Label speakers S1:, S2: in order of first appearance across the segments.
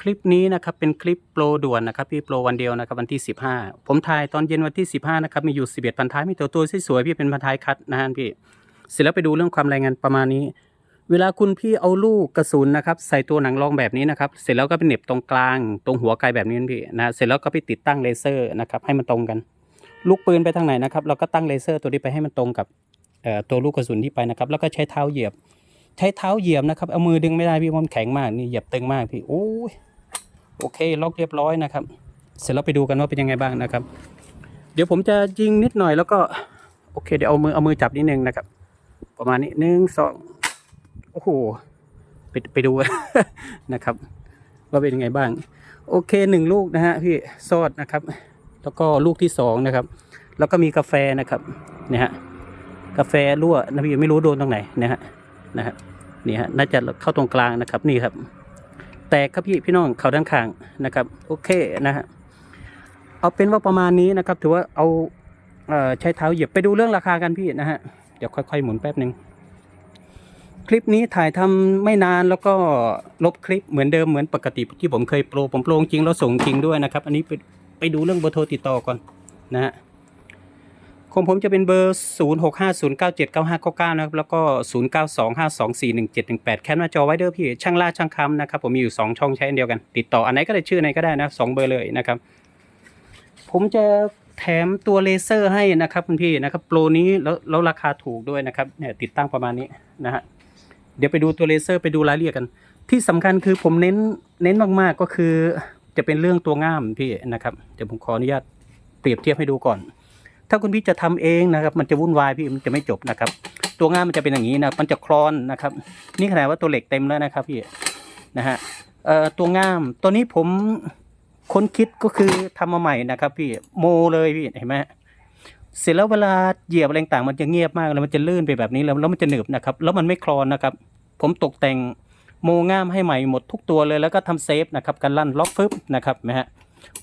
S1: คลิปนี้นะครับเป็นคลิปโปรด่วนนะครับพี่โปรวันเดียวนะครับวันที่ 15 ผมถ่ายตอนเย็นวันที่ 15นะครับมีอยู่ 11 พันท้ายมีตัวตัวสวยๆพี่เป็นพันท้ายคัดนะฮะพี่เสร็จแล้วไปดูเรื่องความแรงงานประมาณนี้ เวลาคุณพี่เอาลูกกระสุนนะครับใส่ตัวหนังรองแบบนี้นะครับเสร็จแล้วก็ไปเหน็บตรงกลางตรงหัวไกแบบนี้พี่นะเสร็จแล้วก็ไปติดตั้งเลเซอร์นะครับให้มันตรงกัน ลูกปืนไปทางไหนนะครับเราก็ตั้งเลเซอร์ตัวนี้ไปให้มันตรงกับตัวลูกกระสุนที่ไปนะครับแล้วก็ใช้เท้าเหยียบ ใช้เท้าเหยียบนะครับเอามือดึงไม่ได้พี่มันแข็งมากนี่เหยียบตึงมากพี่โอ้ย โอเคล็อกเรียบร้อยนะครับ เสร็จแล้วไปดูกันว่าเป็นยังไงบ้างนะครับ เดี๋ยวผมจะยิงนิดหน่อยแล้วก็โอเค เดี๋ยวเอามือเอามือจับนิดนึงนะครับ ประมาณนี้หนึ่งสองโอ้โหไปไปดูนะครับ ว่าเป็นยังไงบ้าง โอเคหนึ่งลูกนะฮะพี่ซอดนะครับ แล้วก็ลูกที่สองนะครับ แล้วก็มีกาแฟนะครับเนี่ยฮะกาแฟรั่วนะพี่ไม่รู้โดนตรงไหนนะฮะนะฮะนี่ฮะน่าจะเข้าตรงกลางนะครับนี่ครับ แตกครับพี่พี่น้องเขาด้านข้างนะครับ โอเคนะฮะเอาเป็นว่าประมาณนี้นะครับ ถือว่าเอาเอใช้เท้าเหยียบไปดูเรื่องราคากันพี่นะฮะเดี๋ยวค่อย ๆ หมุนแป๊บหนึ่งคลิปนี้ถ่ายทำไม่นานแล้วก็ลบคลิปเหมือนเดิมเหมือนปกติที่ผมเคยโปรผมโปรจริงแล้วส่งจริงด้วยนะครับ อันนี้ไปไปดูเรื่องเบอร์โทรติดต่อก่อนนะฮะ ของผมจะเป็นเบอร์ 0 6 5 0 9 7 9 5 9 9 นะครับ แล้วก็ 0 9 2 5 2 4 1 7 1 8 แค่หน้าจอไว้เด้อพี่ ช่างล่าช่างคำนะครับ ผมมีอยู่ 2 ช่องใช้อันเดียวกัน ติดต่ออันไหนก็ได้ชื่อไหนก็ได้นะสองเบอร์เลยนะครับ ผมจะแถมตัวเลเซอร์ให้นะครับคุณพี่นะครับ โปรนี้แล้วแล้วราคาถูกด้วยนะครับ เนี่ยติดตั้งประมาณนี้นะฮะ เดี๋ยวไปดูตัวเลเซอร์ไปดูรายละเอียดกัน ที่สำคัญคือผมเน้นเน้นมากๆก็คือจะเป็นเรื่องตัวง่ามพี่นะครับ เดี๋ยวผมขออนุญาตเปรียบเทียบให้ดูก่อน ถ้าคุณพี่จะทำเองนะครับ มันจะวุ่นวายพี่มันจะไม่จบนะครับ ตัวง่ามมันจะเป็นอย่างนี้นะมันจะคลอนนะครับ นี่ขนาดว่าตัวเหล็กเต็มแล้วนะครับพี่นะฮะเอ่อตัวง่ามตัวนี้ผมค้นคิดก็คือทำมาใหม่นะครับ พี่โมเลยพี่เห็นไหมเสร็จแล้วเวลาเหยียบอะไรต่างมันจะเงียบมากแล้วมันจะลื่นไปแบบนี้แล้วแล้วมันจะหนึบนะครับ แล้วมันไม่คลอนนะครับ ผมตกแต่งโมง่ามให้ใหม่หมดทุกตัวเลยแล้วก็ทำเซฟนะครับการลั่นล็อกฟึบนะครับนไหมฮะ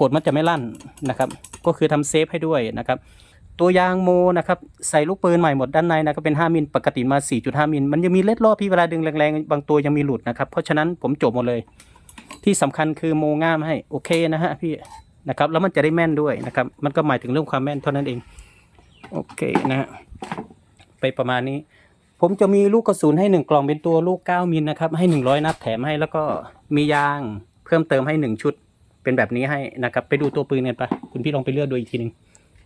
S1: กดมันจะไม่ลั่นนะครับ ก็คือทำเซฟให้ด้วยนะครับ ตัวยางโมนะครับใส่ลูกปืนใหม่หมดด้านในนะครับเป็น 5มิลปกติมา 4.5มิลมันยังมีเล็ดรอบพี่เวลาดึงแรงๆ บางตัวยังมีหลุดนะครับ เพราะฉะนั้นผมจบหมดเลย ที่สำคัญคือโมง่ามให้โอเคนะฮะพี่นะครับแล้วมันจะได้แม่นด้วยนะครับ มันก็หมายถึงเรื่องความแม่นเท่านั้นเอง โอเคนะฮะไปประมาณนี้ ผมจะมีลูกกระสุนให้หนึ่งกล่องเป็นตัวลูก 9มิลนะครับให้ 100 นัดแถมให้แล้วก็มียางเพิ่มเติมให้ 1 ชุดเป็นแบบนี้ให้นะครับ ไปดูตัวปืนกันไปคุณพี่ลองไปเลือกดูอีกทีหนึ่ง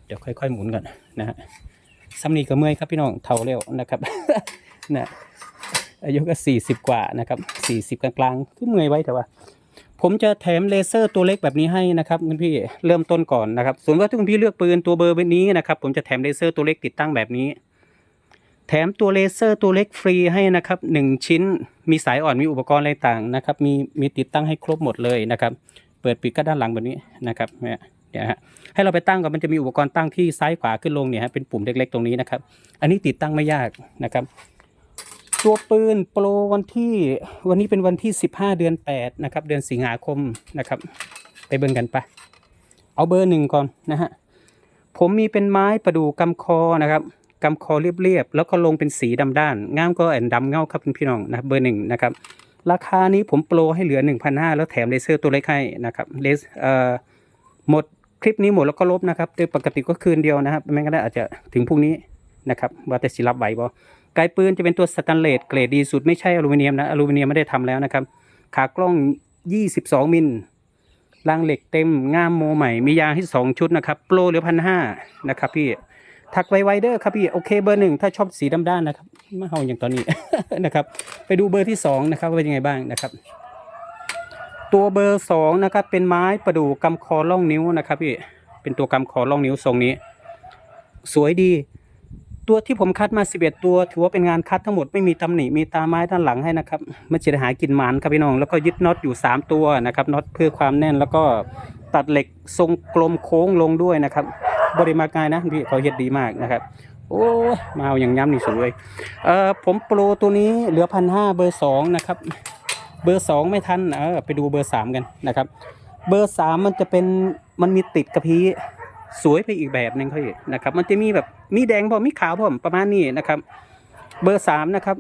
S1: เดี๋ยวค่อย ๆ หมุนก่อนนะฮะซ้ำนี้ก็เมื่อยครับพี่น้องเท่าเร็วนะครับนะอายุก็สี่สิบกว่านะครับสี่สิบกลางๆคือเมื่อยไว้แต่ว่า ผมจะแถมเลเซอร์ตัวเล็กแบบนี้ให้นะครับคุณพี่เริ่มต้นก่อนนะครับส่วนว่าถ้าคุณพี่เลือกปืนตัวเบอร์แบบนี้นะครับ ผมจะแถมเลเซอร์ตัวเล็กติดตั้งแบบนี้ แถมตัวเลเซอร์ตัวเล็กฟรีให้นะครับหนึ่งชิ้นมีสายอ่อนมีอุปกรณ์อะไรต่างนะครับ มีมีติดตั้งให้ครบหมดเลยนะครับ เปิดปิดก็ด้านหลังแบบนี้นะครับเนี่ย เนี่ยฮะให้เราไปตั้งก่อนมันจะมีอุปกรณ์ตั้งที่ซ้ายขวาขึ้นลงเนี่ยฮะเป็นปุ่มเล็กๆตรงนี้นะครับ อันนี้ติดตั้งไม่ยากนะครับตัวปืนโปรวันที่วันนี้เป็นวันที่ 15 เดือน 8 นะครับ เดือนสิงหาคมนะครับ ไปเบิ่งกันไปเอาเบอร์หนึ่งก่อนนะฮะผมมีเป็นไม้ประดู่กำคอนะครับกำคอเรียบๆแล้วก็ลงเป็นสีดำด้านงามก็แอนดำเงาครับพี่น้องนะเบอร์หนึ่งนะครับราคานี้ผมโปรให้เหลือ 1,500 แล้วแถมเลเซอร์ตัวเล็กให้นะครับเลสเอ่อหมด คลิปนี้หมดแล้วก็ลบนะครับโดยปกติก็คืนเดียวนะครับไม่งั้นอาจจะถึงพรุ่งนี้นะครับว่าแต่สิรับไหวบ่ไกปืนจะเป็นตัวสแตนเลสเกรดดีสุดไม่ใช่อลูมิเนียมนะอลูมิเนียมไม่ได้ทำแล้วนะครับ ขากล้อง 22 มิลรางเหล็กเต็มง่ามโมใหม่ มียางที่2ชุดนะครับ โปรเหลือพันห้านะครับพี่ ทักไวไวเดอร์ครับพี่โอเคเบอร์หนึ่งถ้าชอบสีดำด้านนะครับไม่เอาอย่างตอนนี้นะครับ ไปดูเบอร์ที่สองนะครับว่าเป็นยังไงบ้างนะครับ ตัวเบอร์สองนะครับเป็นไม้ประดู่กำคอล่องนิ้วนะครับพี่เป็นตัวกำคอล่องนิ้วทรงนี้ สวยดี ตัวที่ผมคัดมา 11 ตัวถือว่าเป็นงานคัดทั้งหมดไม่มีตำหนิมีตาไม้ด้านหลังให้นะครับมันจะได้หากินหมันครับพี่น้อง แล้วก็ยึดน็อตอยู่ 3 ตัวนะครับน็อตเพื่อความแน่นแล้วก็ตัดเหล็กทรงกลมโค้งลงด้วยนะครับบริมากง่ายนะพี่เขาเฮ็ดดีมากนะครับโอ้ยมาเอาอย่างย้ำนี่สวยเอ่อผมโปรตัวนี้เหลือพันห้าเบอร์สองนะครับ เบอร์สองไม่ทันเออไปดูเบอร์สามกันนะครับ เบอร์สามมันจะเป็นมันมีติดกระพี้สวยไปอีกแบบหนึ่งเขาอีกนะครับ มันจะมีแบบมีแดงพอมีขาวพอประมาณนี้นะครับ เบอร์สามนะครับ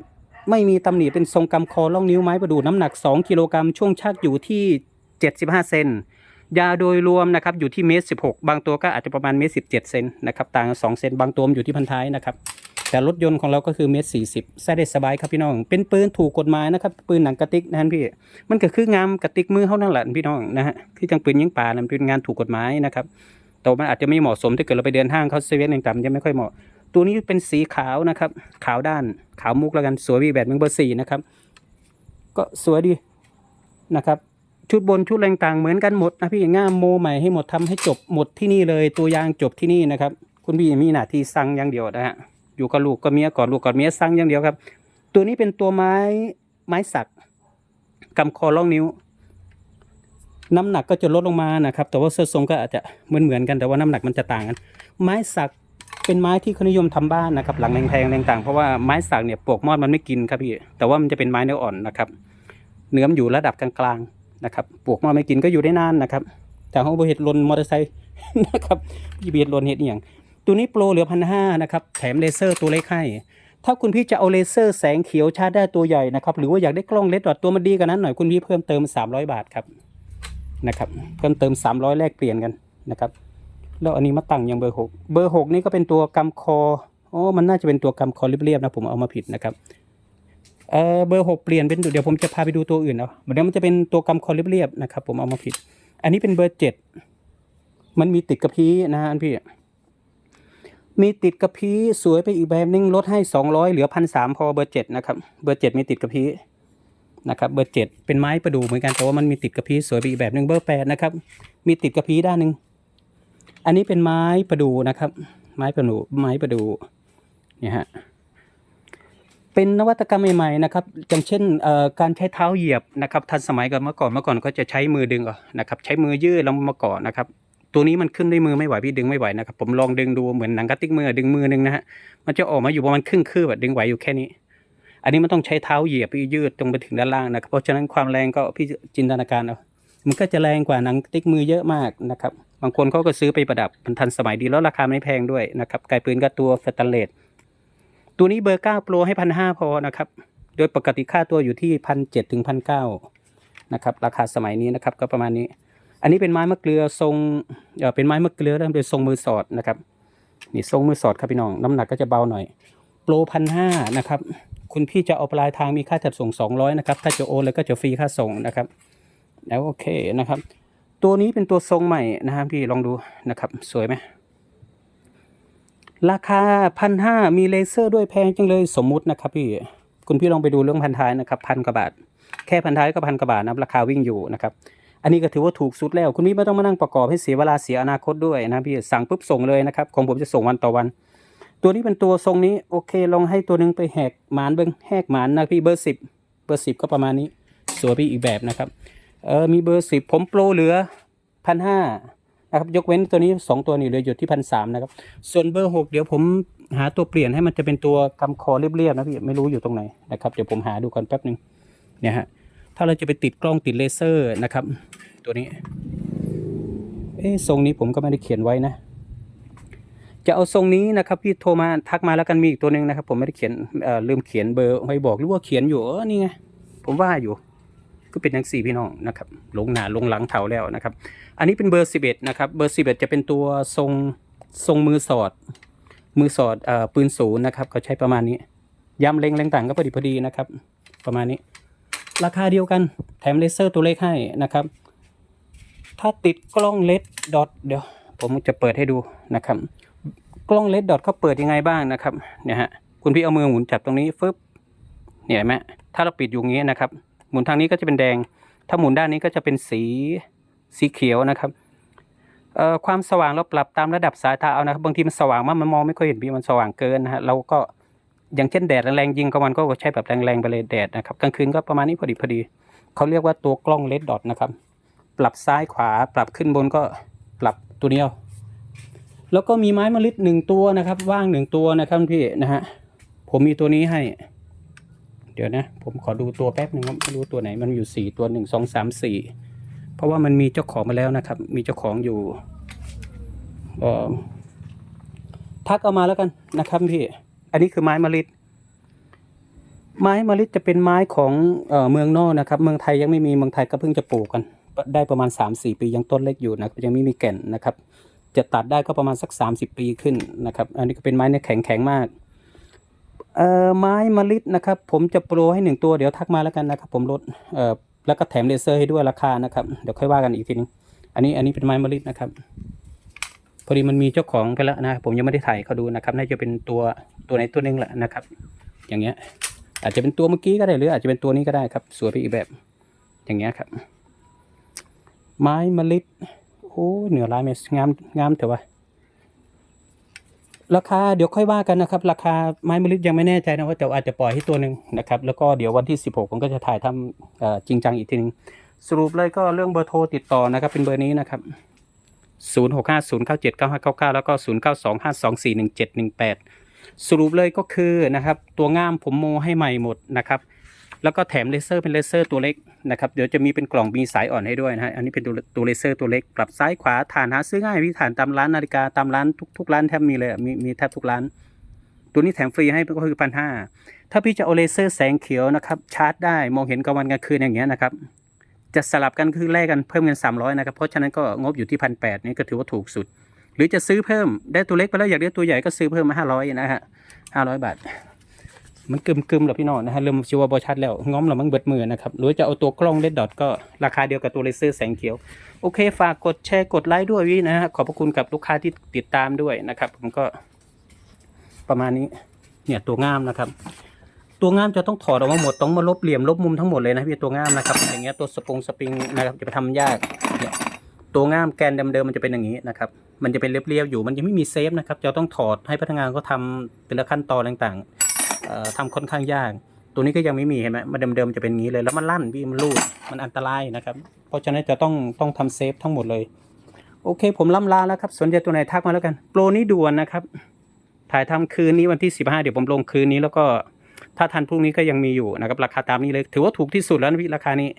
S1: ไม่มีตำหนิเป็นทรงกำคอล่องนิ้วไม้ประดูน้ำหนัก 2 กิโลกรัมช่วงชักอยู่ที่ 75 เซนยาวโดยรวมนะครับอยู่ที่เมตร16บบางตัวก็อาจจะประมาณเมตร17เซนนะครับต่างกัน2เซนบางตัวอยู่ที่พันท้ายนะครับ แต่รถยนต์ของเราก็คือเมตร40ใส่ได้สบายครับพี่น้อง เป็นปืนถูกกฎหมายนะครับ ปืนหนังกระติกนะฮะพี่ มันก็คืองามกระติกมือเท่านั้นแหละพี่น้องนะฮะ คือจังปืนยิงป่านะมันเป็นงานถูกกฎหมายนะครับแต่มันอาจจะไม่เหมาะสมถ้าเกิดเราไปเดินห้างเขาเซเว่นต่างๆมันจะไม่ค่อยเหมาะ ตัวนี้เป็นสีขาวนะครับ ขาวด้าน ขาวมุกแล้วกัน สวยวีแบบเบอร์สี่นะครับ ก็สวยดีนะครับชุดบนชุดแรงต่างเหมือนกันหมดนะพี่ง่ามโมใหม่ให้หมดทำให้จบหมดที่นี่เลยตัวยางจบที่นี่นะครับ คุณพี่มีหน้าที่สั่งอย่างเดียวนะฮะ อยู่กับลูกกับเมียก่อนลูกกับเมียสั่งอย่างเดียวครับ ตัวนี้เป็นตัวไม้ไม้สักกำคอล่องนิ้ว น้ำหนักก็จะลดลงมานะครับ แต่ว่าเสื้อทรงก็อาจจะเหมือนเหมือนกันแต่ว่าน้ำหนักมันจะต่างกัน ไม้สักเป็นไม้ที่เขานิยมทำบ้านนะครับ หลังแพงๆต่างๆเพราะว่าไม้สักเนี่ยปลวกมอดมันไม่กินครับพี่แต่ว่ามันจะเป็นไม้เนื้ออ่อนนะครับ เนื้อมอยู่ระดับกลางๆนะครับปลวกมอดไม่กินก็อยู่ได้นานนะครับแต่ห้องบริเหตุลนมอเตอร์ไซค์นะครับพี่เบียดลนเห็ดอย่าง ตัวนี้โปรเหลือพันห้านะครับ แถมเลเซอร์ตัวเล็กให้ ถ้าคุณพี่จะเอาเลเซอร์แสงเขียวชาร์จได้ตัวใหญ่นะครับ หรือว่าอยากได้กล้องเลดดอทตัวมันดีกว่านั้นหน่อยคุณพี่เพิ่มเติม 300 บาทครับนะครับ เพิ่มเติม 300 แลกเปลี่ยนกันนะครับ แล้วอันนี้มาตั้งอย่างเบอร์หกเบอร์หกนี่ก็เป็นตัวกำคออ๋อมันน่าจะเป็นตัวกำคอเรียบๆนะผมเอามาผิดนะครับเออเบอร์หกเปลี่ยนเป็นเดี๋ยวผมจะพาไปดูตัวอื่นเอาเดี๋ยวมันจะเป็นตัวกำคอเรียบๆนะครับ ผมเอามาผิด อันนี้เป็นเบอร์เจ็ดมันมีติดกระพี้นะฮะอันพี่ มีติดกระพี้สวยไปอีกแบบนึงลดให้สองร้อยเหลือพันสามพอเบอร์เจ็ดนะครับเบอร์เจ็ดมีติดกระพี้นะครับเบอร์เจ็ดเป็นไม้ประดู่เหมือนกันแต่ว่ามันมีติดกระพี้สวยไปอีกแบบนึงเบอร์แปดนะครับมีติดกระพี้ด้านหนึ่งอันนี้เป็นไม้ประดู่นะครับ ไม้ประดู่ไม้ประดู่เนี่ยฮะเป็นนวัตกรรมใหม่ๆนะครับอย่างเช่นเอ่อการใช้เท้าเหยียบนะครับทันสมัยกับเมื่อก่อนเมื่อก่อนก็จะใช้มือดึงเอะนะครับใช้มือยืดแล้วมาก่อนนะครับ ตัวนี้มันขึ้นด้วยมือไม่ไหวพี่ดึงไม่ไหวนะครับผมลองดึงดูเหมือนหนังกระติกมือดึงมือหนึงนะฮะมันจะออกมาอยู่ประมาณครึ่งคืบแบบดึงไหวอยู่แค่นี้ อันนี้มันต้องใช้เท้าเหยียบพี่ยืดตรงไปถึงด้านล่างนะครับเพราะฉะนั้นความแรงก็พี่จินตนาการเอามันก็จะแรงกว่าหนังติ๊กมือเยอะมากนะครับ บางคนเขาก็ซื้อไปประดับมันทันสมัยดีแล้วราคาไม่แพงด้วยนะครับไกลปืนก็ตัวสแตนเลสตัวนี้เบอร์เก้าโปรให้พันห้าพอนะครับ โดยปกติค่าตัวอยู่ที่พันเจ็ดถึงพันเก้านะครับ ราคาสมัยนี้นะครับก็ประมาณนี้ อันนี้เป็นไม้มะเกลือทรงเป็นไม้มะเกลือแล้วเป็นทรงมือสอดนะครับนี่ทรงมือสอดครับพี่น้องน้ำหนักก็จะเบาหน่อยโปรพันห้านะครับคุณพี่จะเอาปลายทางมีค่าจัดส่งสองร้อยนะครับถ้าจะโอนแล้วก็จะฟรีค่าส่งนะครับแล้วโอเคนะครับ ตัวนี้เป็นตัวทรงใหม่นะครับพี่ลองดูนะครับสวยไหมราคาพันห้ามีเลเซอร์ด้วยแพงจังเลยสมมุตินะครับพี่คุณพี่ลองไปดูเรื่องพันท้ายนะครับพันกว่าบาท แค่พันท้ายก็พันกว่าบาทนะราคาวิ่งอยู่นะครับ อันนี้ก็ถือว่าถูกสุดแล้ว คุณพี่ไม่ต้องมานั่งประกอบให้เสียเวลาเสียอนาคตด้วยนะพี่สั่งปุ๊บส่งเลยนะครับของผมจะส่งวันต่อวัน ตัวนี้เป็นตัวทรงนี้โอเคลองให้ตัวหนึงไปแหกหมานเบิ้งแหกหมานนะพี่เบอร์สิบเบอร์สิบก็ประมาณนี้สวยไปอีกแบบนะครับเออมีเบอร์สิบผมโปรเหลือพันห้านะครับยกเว้นตัวนี้สองตัวนี้เหลืออยู่ที่พันสามนะครับ ส่วนเบอร์หกเดี๋ยวผมหาตัวเปลี่ยนให้มันจะเป็นตัวกำคอเรียบๆนะพี่ไม่รู้อยู่ตรงไหนนะครับเดี๋ยวผมหาดูก่อนแป๊บหนึ่งเนี่ยฮะ ถ้าเราจะไปติดกล้องติดเลเซอร์นะครับ ตัวนี้ เอ๊ทรงนี้ผมก็ไม่ได้เขียนไว้นะ จะเอาทรงนี้นะครับ พี่โทรมาทักมาแล้วกันมีอีกตัวหนึ่งนะครับ ผมไม่ได้เขียนลืมเขียนเบอร์ไว้บอกหรือว่าเขียนอยู่เออนี่ไงผมว่าอยู่ ก็เป็นทั้งสี่พี่น้องนะครับลงหนาลงหลังเถาแล้วนะครับ อันนี้เป็นเบอร์สิบเอ็ดนะครับเบอร์สิบเอ็ดจะเป็นตัวทรงทรงมือสอด มือสอดเอ่อปืนศูนย์นะครับเขาใช้ประมาณนี้ย้ำเล็งแรงต่างก็พอดีพอดีนะครับ ประมาณนี้ ราคาเดียวกันแถมเลเซอร์ตัวเลขให้นะครับ ถ้าติดกล้องเลดดอทเดี๋ยวผมจะเปิดให้ดูนะครับ กล้องเลดดอทเขาเปิดยังไงบ้างนะครับเนี่ยฮะคุณพี่เอามือหมุนจับตรงนี้ฟึบเนี่ยไหมถ้าเราปิดอยู่งี้นะครับ หมุนทางนี้ก็จะเป็นแดง ถ้าหมุนด้านนี้ก็จะเป็นสีสีเขียวนะครับเอ่อความสว่างเราปรับตามระดับสายตาเอานะครับบางทีมันสว่างมากมันมองไม่ค่อยเห็นพี่มันสว่างเกินนะฮะเราก็ อย่างเช่นแดดแรงๆยิงกลางวันก็ใช้แบบแรงๆไปเลยแดดนะครับกลางคืนก็ประมาณนี้พอดีพอดีเขาเรียกว่าตัวกล้องเลดดอทนะครับ ปรับซ้ายขวาปรับขึ้นบนก็ปรับตัวนี้เอาแล้วก็มีไม้มะลิดหนึ่งตัวนะครับ ว่างหนึ่งตัวนะครับพี่นะฮะผมมีตัวนี้ให้ เดี๋ยวนะ ผมขอดูตัวแป๊บหนึ่งไม่รู้ตัวไหนมันอยู่สี่ตัวหนึ่งสองสามสี่เพราะว่ามันมีเจ้าของมาแล้วนะครับ มีเจ้าของอยู่ทักเอามาแล้วกันนะครับพี่ อันนี้คือไม้มะลิดไม้มะลิดจะเป็นไม้ของเมืองนอกนะครับ เมืองไทยยังไม่มีเมืองไทยก็เพิ่งจะปลูกกัน ได้ประมาณ 3-4 ปียังต้นเล็กอยู่นะยังไม่มีแก่นนะครับ จะตัดได้ก็ประมาณสัก 30 ปีขึ้นนะครับ อันนี้ก็เป็นไม้เนี่ยแข็งแข็งมากเอ่อไม้มะลิดนะครับ ผมจะโปรให้หนึ่งตัวเดี๋ยวทักมาแล้วกันนะครับ ผมลดเอ่อแล้วก็แถมเลเซอร์ให้ด้วยราคานะครับ เดี๋ยวค่อยว่ากันอีกทีนึงอันนี้อันนี้เป็นไม้มะลิดนะครับ พอดีมันมีเจ้าของไปแล้วนะ ผมยังไม่ได้ถ่ายเขาดูนะครับ น่าจะเป็นตัวตัวไหนตัวหนึงแหละนะครับ อย่างเงี้ย อาจจะเป็นตัวเมื่อกี้ก็ได้หรือ อาจจะเป็นตัวนี้ก็ได้ครับ สวยไปอีกแบบ อย่างเงี้ยครับ ไม้มะลิโอ้เหนือลายเมสงามงามเถอะวะราคาเดี๋ยวค่อยว่ากันนะครับ ราคาไม้มะลิยังไม่แน่ใจนะว่าแต่อาจจะปล่อยให้ตัวหนึ่งนะครับ แล้วก็เดี๋ยววันที่ 16 ผมก็จะถ่ายทำจริงจังอีกทีหนึงสรุปเลยก็เรื่องเบอร์โทรติดต่อนะครับ เป็นเบอร์นี้นะครับ 0650979599 แล้วก็ 0925241718 สรุปเลยก็คือนะครับ ตัวง่ามผมโมให้ใหม่หมดนะครับ แล้วก็แถมเลเซอร์เป็นเลเซอร์ตัวเล็กนะครับ เดี๋ยวจะมีเป็นกล่องมีสายอ่อนให้ด้วยนะฮะ อันนี้เป็นตัวตัวเลเซอร์ตัวเล็ก ปรับซ้ายขวาฐานหาซื้อง่ายพี่ฐานตามร้านนาฬิกาตามร้านทุกทุกร้านแทบมีเลยมีมีแทบทุกร้าน ตัวนี้แถมฟรีให้ก็คือพันห้าถ้าพี่จะเอาเลเซอร์แสงเขียวนะครับชาร์จได้มองเห็นกลางวันกลางคืนอย่างเงี้ยนะครับ จะสลับกันคือแลกกันเพิ่มเงิน300นะครับเพราะฉะนั้นก็งบอยู่ที่พันแปดนี่ก็ถือว่าถูกสุด หรือจะซื้อเพิ่มได้ตัวเล็กไปแล้วอยากได้ตัวใหญ่ก็ซื้อเพิ่มมาห้าร้อยนะฮะห้าร้อยบาท มันกึมกึมๆแล้วพี่น้องนะฮะเริ่มชิวบอชัดแล้วง้อมแล้วมันเบิดมือนะครับหรือจะเอาตัวกล้องเลดดอทก็ราคาเดียวกับตัวเลเซอร์แสงเขียวโอเค ฝากกดแชร์กดไลค์ด้วยวินะฮะขอบพระคุณกับลูกค้าที่ติดตามด้วยนะครับ ผมก็ประมาณนี้เนี่ยตัวงามนะครับ ตัวง่ามจะต้องถอดออกมาหมดต้องมาลบเหลี่ยมลบมุมทั้งหมดเลยนะพี่ตัวง่ามนะครับอย่างเงี้ยตัวสปงสปริงนะครับจะไปทำยากเนี่ยตัวง่ามแกนเดิมๆมันจะเป็นอย่างนี้นะครับมันจะเป็นเรียบๆอยู่มันยังไม่มีเซฟนะครับจะต้องถอดให้พนักงานก็ทำเป็นละขั้นตอนต่างๆเอ่อทำค่อนข้างยาก ตัวนี้ก็ยังไม่มีเห็นไหมมันเดิมๆจะเป็นงี้เลยแล้วมันลั่นพี่มันรูดมันอันตรายนะครับเพราะฉะนั้นจะต้องต้องทำเซฟทั้งหมดเลยโอเค ผมล่ำลาแล้วครับสนใจตัวไหนทักมาแล้วกัน โปรนี้ด่วนนะครับ ถ่ายทำคืนนี้วันที่ 15 เดี๋ยวผมลงคืนนี้แล้วก็ ถ้าทันพรุ่งนี้ก็ยังมีอยู่นะครับราคาตามนี้เลย ถือว่าถูกที่สุดแล้วนะพี่ราคานี้